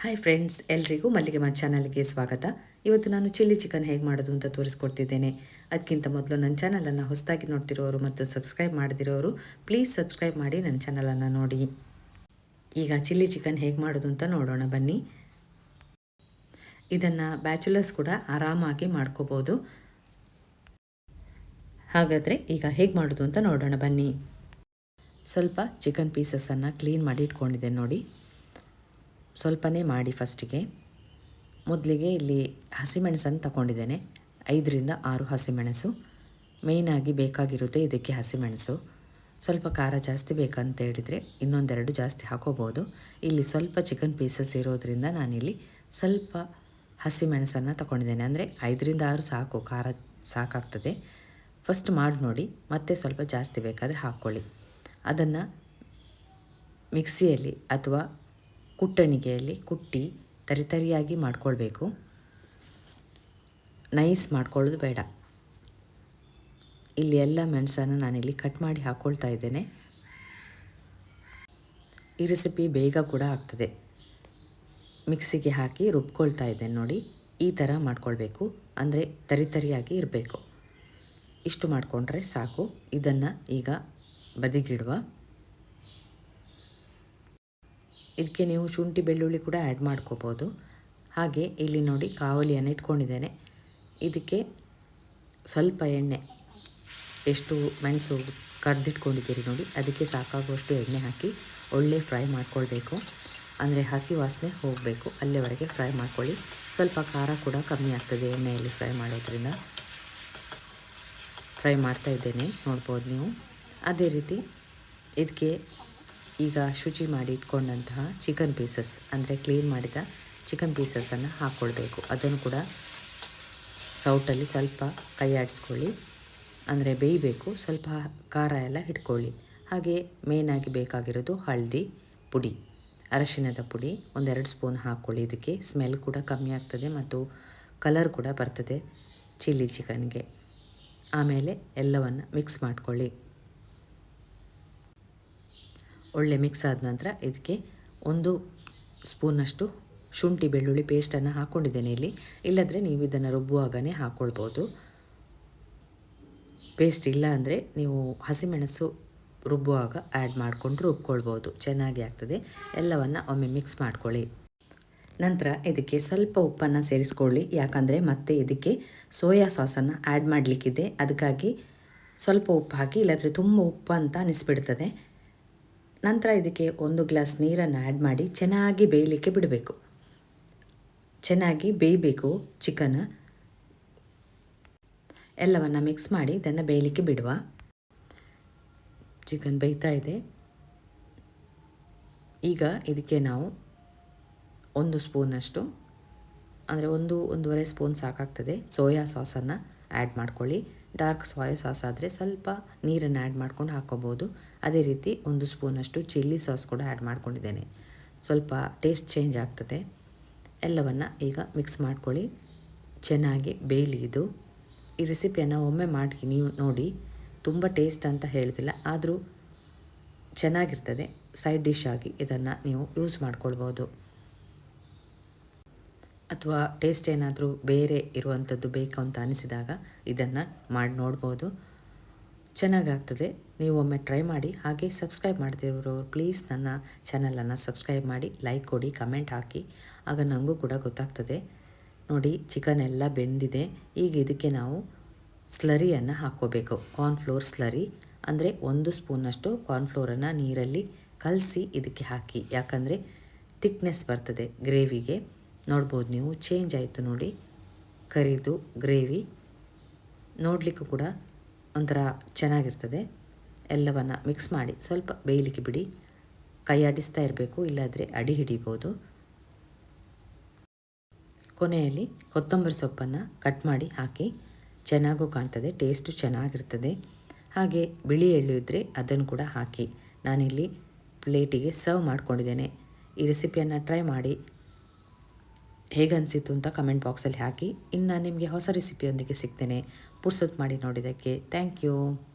Hi friends ಎಲ್ರಿಗೂ ಮಲ್ಲಿಗೆ ಮಾಡಿ ಚಾನಲ್ಗೆ ಸ್ವಾಗತ. ಇವತ್ತು ನಾನು ಚಿಲ್ಲಿ ಚಿಕನ್ ಹೇಗೆ ಮಾಡೋದು ಅಂತ ತೋರಿಸ್ಕೊಡ್ತಿದ್ದೇನೆ. ಅದಕ್ಕಿಂತ ಮೊದಲು ನನ್ನ ಚಾನಲನ್ನು ಹೊಸದಾಗಿ ನೋಡ್ತಿರೋರು ಮತ್ತು ಸಬ್ಸ್ಕ್ರೈಬ್ ಮಾಡದಿರೋರು ಪ್ಲೀಸ್ ಸಬ್ಸ್ಕ್ರೈಬ್ ಮಾಡಿ ನನ್ನ ಚಾನಲನ್ನು ನೋಡಿ. ಈಗ ಚಿಲ್ಲಿ ಚಿಕನ್ ಹೇಗೆ ಮಾಡೋದು ಅಂತ ನೋಡೋಣ, ಬನ್ನಿ. ಇದನ್ನು ಬ್ಯಾಚುಲರ್ಸ್ ಕೂಡ ಆರಾಮಾಗಿ ಮಾಡ್ಕೋಬೋದು. ಹಾಗಾದರೆ ಈಗ ಹೇಗೆ ಮಾಡೋದು ಅಂತ ನೋಡೋಣ, ಬನ್ನಿ. ಸ್ವಲ್ಪ ಚಿಕನ್ ಪೀಸಸನ್ನು ಕ್ಲೀನ್ ಮಾಡಿ ಇಟ್ಕೊಂಡಿದ್ದೆ ನೋಡಿ. ಸ್ವಲ್ಪನೇ ಮಾಡಿ ಫಸ್ಟಿಗೆ. ಮೊದಲಿಗೆ ಇಲ್ಲಿ ಹಸಿಮೆಣಸನ್ನು ತಗೊಂಡಿದ್ದೇನೆ. ಐದರಿಂದ ಆರು ಹಸಿಮೆಣಸು. ಮೇಯ್ನಾಗಿ ಬೇಕಾಗಿರುತ್ತೆ ಇದಕ್ಕೆ ಹಸಿಮೆಣಸು. ಸ್ವಲ್ಪ ಖಾರ ಜಾಸ್ತಿ ಬೇಕಂತ ಹೇಳಿದರೆ ಇನ್ನೊಂದೆರಡು ಜಾಸ್ತಿ ಹಾಕೋಬೋದು. ಇಲ್ಲಿ ಸ್ವಲ್ಪ ಚಿಕನ್ ಪೀಸಸ್ ಇರೋದ್ರಿಂದ ನಾನಿಲ್ಲಿ ಸ್ವಲ್ಪ ಹಸಿಮೆಣಸನ್ನು ತಗೊಂಡಿದ್ದೇನೆ. ಅಂದರೆ ಐದರಿಂದ ಆರು ಸಾಕು, ಖಾರ ಸಾಕಾಗ್ತದೆ. ಫಸ್ಟ್ ಮಾಡಿ ನೋಡಿ, ಮತ್ತೆ ಸ್ವಲ್ಪ ಜಾಸ್ತಿ ಬೇಕಾದರೆ ಹಾಕ್ಕೊಳ್ಳಿ. ಅದನ್ನು ಮಿಕ್ಸಿಯಲ್ಲಿ ಅಥವಾ ಕುಟ್ಟಣಿಗೆಯಲ್ಲಿ ಕುಟ್ಟಿ ತರಿತರಿಯಾಗಿ ಮಾಡ್ಕೊಳ್ಬೇಕು. ನೈಸ್ ಮಾಡ್ಕೊಳ್ಳೋದು ಬೇಡ. ಇಲ್ಲಿ ಎಲ್ಲ ಮೆಣಸನ್ನು ನಾನಿಲ್ಲಿ ಕಟ್ ಮಾಡಿ ಹಾಕ್ಕೊಳ್ತಾ ಇದ್ದೇನೆ. ಈ ರೆಸಿಪಿ ಬೇಗ ಕೂಡ ಆಗ್ತದೆ. ಮಿಕ್ಸಿಗೆ ಹಾಕಿ ರುಬ್ಕೊಳ್ತಾ ಇದ್ದೇನೆ ನೋಡಿ. ಈ ಥರ ಮಾಡ್ಕೊಳ್ಬೇಕು. ಅಂದರೆ ತರಿತರಿಯಾಗಿ ಇರಬೇಕು. ಇಷ್ಟು ಮಾಡಿಕೊಂಡ್ರೆ ಸಾಕು. ಇದನ್ನು ಈಗ ಬದಿಗಿಡುವ ಇದಕ್ಕೆ ನೀವು ಶುಂಠಿ, ಬೆಳ್ಳುಳ್ಳಿ ಕೂಡ ಆ್ಯಡ್ ಮಾಡ್ಕೋಬೋದು. ಹಾಗೆ ಇಲ್ಲಿ ನೋಡಿ ಕಾವಲಿಯನ್ನು ಇಟ್ಕೊಂಡಿದ್ದೇನೆ. ಇದಕ್ಕೆ ಸ್ವಲ್ಪ ಎಣ್ಣೆ, ಎಷ್ಟು ಮೆಣಸು ಕರ್ದಿಟ್ಕೊಂಡಿದ್ದೀರಿ ನೋಡಿ, ಅದಕ್ಕೆ ಸಾಕಾಗುವಷ್ಟು ಎಣ್ಣೆ ಹಾಕಿ ಒಳ್ಳೆ ಫ್ರೈ ಮಾಡ್ಕೊಳ್ಬೇಕು. ಅಂದರೆ ಹಸಿ ವಾಸನೆ ಹೋಗಬೇಕು, ಅಲ್ಲಿವರೆಗೆ ಫ್ರೈ ಮಾಡ್ಕೊಳ್ಳಿ. ಸ್ವಲ್ಪ ಖಾರ ಕೂಡ ಕಮ್ಮಿ ಆಗ್ತದೆ ಎಣ್ಣೆಯಲ್ಲಿ ಫ್ರೈ ಮಾಡೋದ್ರಿಂದ. ಫ್ರೈ ಮಾಡ್ತಾ ಇದ್ದೇನೆ, ನೋಡ್ಬೋದು ನೀವು. ಅದೇ ರೀತಿ ಇದಕ್ಕೆ ಈಗ ಶುಚಿ ಮಾಡಿ ಇಟ್ಕೊಂಡಂತಹ ಚಿಕನ್ ಪೀಸಸ್ ಅಂದರೆ ಕ್ಲೀನ್ ಮಾಡಿದ ಚಿಕನ್ ಪೀಸಸನ್ನು ಹಾಕ್ಕೊಳ್ಬೇಕು ಅದನ್ನು ಕೂಡ ಸೌಟಲ್ಲಿ ಸ್ವಲ್ಪ ಕೈ ಆಡಿಸ್ಕೊಳ್ಳಿ. ಅಂದರೆ ಬೇಯಬೇಕು, ಸ್ವಲ್ಪ ಖಾರ ಎಲ್ಲ ಹಿಡ್ಕೊಳ್ಳಿ. ಹಾಗೆ ಮೇಯ್ನಾಗಿ ಬೇಕಾಗಿರೋದು ಹಳದಿ ಪುಡಿ ಅರಶಿನದ ಪುಡಿ, ಒಂದೆರಡು ಸ್ಪೂನ್ ಹಾಕ್ಕೊಳ್ಳಿ ಇದಕ್ಕೆ ಸ್ಮೆಲ್ ಕೂಡ ಕಮ್ಮಿ ಆಗ್ತದೆ ಮತ್ತು ಕಲರ್ ಕೂಡ ಬರ್ತದೆ ಚಿಲ್ಲಿ ಚಿಕನ್ಗೆ ಆಮೇಲೆ ಎಲ್ಲವನ್ನು ಮಿಕ್ಸ್ ಮಾಡ್ಕೊಳ್ಳಿ. ಒಳ್ಳೆ ಮಿಕ್ಸ್ ಆದ ನಂತರ ಇದಕ್ಕೆ ಒಂದು ಸ್ಪೂನಷ್ಟು ಶುಂಠಿ ಬೆಳ್ಳುಳ್ಳಿ ಪೇಸ್ಟನ್ನು ಹಾಕ್ಕೊಂಡಿದ್ದೇನೆ ಇಲ್ಲಿ. ಇಲ್ಲದ್ರೆ ನೀವು ಇದನ್ನು ರುಬ್ಬುವಾಗನೇ ಹಾಕ್ಕೊಳ್ಬೋದು ಪೇಸ್ಟ್ ಇಲ್ಲ ಅಂದರೆ ನೀವು ಹಸಿಮೆಣಸು ರುಬ್ಬುವಾಗ ಆ್ಯಡ್ ಮಾಡಿಕೊಂಡು ರುಬ್ಕೊಳ್ಬೋದು. ಚೆನ್ನಾಗಿ ಆಗ್ತದೆ. ಎಲ್ಲವನ್ನು ಒಮ್ಮೆ ಮಿಕ್ಸ್ ಮಾಡ್ಕೊಳ್ಳಿ. ನಂತರ ಇದಕ್ಕೆ ಸ್ವಲ್ಪ ಉಪ್ಪನ್ನು ಸೇರಿಸ್ಕೊಳ್ಳಿ. ಯಾಕಂದರೆ ಮತ್ತೆ ಇದಕ್ಕೆ ಸೋಯಾ ಸಾಸನ್ನು ಆ್ಯಡ್ ಮಾಡಲಿಕ್ಕಿದೆ. ಅದಕ್ಕಾಗಿ ಸ್ವಲ್ಪ ಉಪ್ಪು ಹಾಕಿ, ಇಲ್ಲಾಂದರೆ ತುಂಬ ಉಪ್ಪು ಅಂತ ಅನಿಸ್ಬಿಡ್ತದೆ. ನಂತರ ಇದಕ್ಕೆ ಒಂದು ಗ್ಲಾಸ್ ನೀರನ್ನು ಆ್ಯಡ್ ಮಾಡಿ ಚೆನ್ನಾಗಿ ಬೇಯಲಿಕ್ಕೆ ಬಿಡಬೇಕು. ಚೆನ್ನಾಗಿ ಬೇಯಬೇಕು ಚಿಕನ್. ಎಲ್ಲವನ್ನು ಮಿಕ್ಸ್ ಮಾಡಿ ಇದನ್ನು ಬೇಯಲಿಕ್ಕೆ ಬಿಡುವ. ಚಿಕನ್ ಬೇಯ್ತಾ ಇದೆ. ಈಗ ಇದಕ್ಕೆ ನಾವು ಒಂದು ಸ್ಪೂನಷ್ಟು, ಅಂದರೆ ಒಂದು, ಒಂದೂವರೆ ಸ್ಪೂನ್ ಸಾಕಾಗ್ತದೆ, ಸೋಯಾ ಸಾಸನ್ನು ಆ್ಯಡ್ ಮಾಡ್ಕೊಳ್ಳಿ. ಡಾರ್ಕ್ ಸಾಯ್ ಸಾಸ್ ಆದರೆ ಸ್ವಲ್ಪ ನೀರನ್ನು ಆ್ಯಡ್ ಮಾಡ್ಕೊಂಡು ಹಾಕ್ಕೋಬೋದು. ಅದೇ ರೀತಿ ಒಂದು ಸ್ಪೂನಷ್ಟು ಚಿಲ್ಲಿ ಸಾಸ್ ಕೂಡ ಆ್ಯಡ್ ಮಾಡ್ಕೊಂಡಿದ್ದೇನೆ. ಸ್ವಲ್ಪ ಟೇಸ್ಟ್ ಚೇಂಜ್ ಆಗ್ತದೆ. ಎಲ್ಲವನ್ನು ಈಗ ಮಿಕ್ಸ್ ಮಾಡ್ಕೊಳ್ಳಿ. ಚೆನ್ನಾಗಿ ಬೇಯಲಿ ಇದು ಈ ರೆಸಿಪಿಯನ್ನು ಒಮ್ಮೆ ಮಾಡಿ ನೀವು ನೋಡಿ. ತುಂಬ ಟೇಸ್ಟ್ ಅಂತ ಹೇಳೋದಿಲ್ಲ, ಆದರೂ ಚೆನ್ನಾಗಿರ್ತದೆ. ಸೈಡ್ ಡಿಶ್ ಆಗಿ ಇದನ್ನು ನೀವು ಯೂಸ್ ಮಾಡ್ಕೊಳ್ಬೋದು. ಅಥವಾ ಟೇಸ್ಟ್ ಏನಾದರೂ ಬೇರೆ ಇರುವಂಥದ್ದು ಬೇಕು ಅಂತ ಅನಿಸಿದಾಗ ಇದನ್ನು ಮಾಡಿ ನೋಡ್ಬೋದು. ಚೆನ್ನಾಗಾಗ್ತದೆ. ನೀವು ಒಮ್ಮೆ ಟ್ರೈ ಮಾಡಿ. ಹಾಗೆ ಸಬ್ಸ್ಕ್ರೈಬ್ ಮಾಡ್ತಿರೋರು ಪ್ಲೀಸ್ ನನ್ನ ಚಾನಲನ್ನು ಸಬ್ಸ್ಕ್ರೈಬ್ ಮಾಡಿ. ಲೈಕ್ ಕೊಡಿ ಕಮೆಂಟ್ ಹಾಕಿ. ಆಗ ನನಗೂ ಕೂಡ ಗೊತ್ತಾಗ್ತದೆ. ನೋಡಿ ಚಿಕನ್ ಎಲ್ಲ ಬೆಂದಿದೆ. ಈಗ ಇದಕ್ಕೆ ನಾವು ಸ್ಲರಿಯನ್ನು ಹಾಕ್ಕೋಬೇಕು. ಕಾರ್ನ್ಫ್ಲೋರ್ ಸ್ಲರಿ ಅಂದರೆ ಒಂದು ಸ್ಪೂನಷ್ಟು ಕಾರ್ನ್ಫ್ಲೋರನ್ನು ನೀರಲ್ಲಿ ಕಲಸಿ ಇದಕ್ಕೆ ಹಾಕಿ. ಯಾಕಂದರೆ ಥಿಕ್ನೆಸ್ ಬರ್ತದೆ ಗ್ರೇವಿಗೆ. ನೋಡ್ಬೋದು ನೀವು. ಚೇಂಜ್ ಆಯಿತು ನೋಡಿ. ಕರಿದು, ಗ್ರೇವಿ. ನೋಡಲಿಕ್ಕೂ ಕೂಡ ಒಂಥರ ಚೆನ್ನಾಗಿರ್ತದೆ. ಎಲ್ಲವನ್ನು ಮಿಕ್ಸ್ ಮಾಡಿ ಸ್ವಲ್ಪ ಬೇಯಲಿಕ್ಕೆ ಬಿಡಿ. ಕೈ ಆಡಿಸ್ತಾ ಇರಬೇಕು, ಇಲ್ಲಾದರೆ ಅಡಿ ಹಿಡಿಬೋದು. ಕೊನೆಯಲ್ಲಿ ಕೊತ್ತಂಬರಿ ಸೊಪ್ಪನ್ನು ಕಟ್ ಮಾಡಿ ಹಾಕಿ ಚೆನ್ನಾಗೂ ಕಾಣ್ತದೆ ಟೇಸ್ಟು ಚೆನ್ನಾಗಿರ್ತದೆ. ಹಾಗೆ ಬಿಳಿ ಎಳ್ಳು ಇದ್ದರೆ ಅದನ್ನು ಕೂಡ ಹಾಕಿ. ನಾನಿಲ್ಲಿ ಪ್ಲೇಟಿಗೆ ಸರ್ವ್ ಮಾಡ್ಕೊಂಡಿದ್ದೇನೆ. ಈ ರೆಸಿಪಿಯನ್ನು ಟ್ರೈ ಮಾಡಿ. ಹೇಗನ್ಸಿತ್ತು ಅಂತ ಕಮೆಂಟ್ ಬಾಕ್ಸಲ್ಲಿ ಹಾಕಿ. ಇನ್ನು ನಿಮಗೆ ಹೊಸ ರೆಸಿಪಿಯೊಂದಿಗೆ ಸಿಗ್ತೇನೆ. ಪುರ್ಸೊತ್ತು ಮಾಡಿ ನೋಡಿದ್ದಕ್ಕೆ ಥ್ಯಾಂಕ್ ಯು.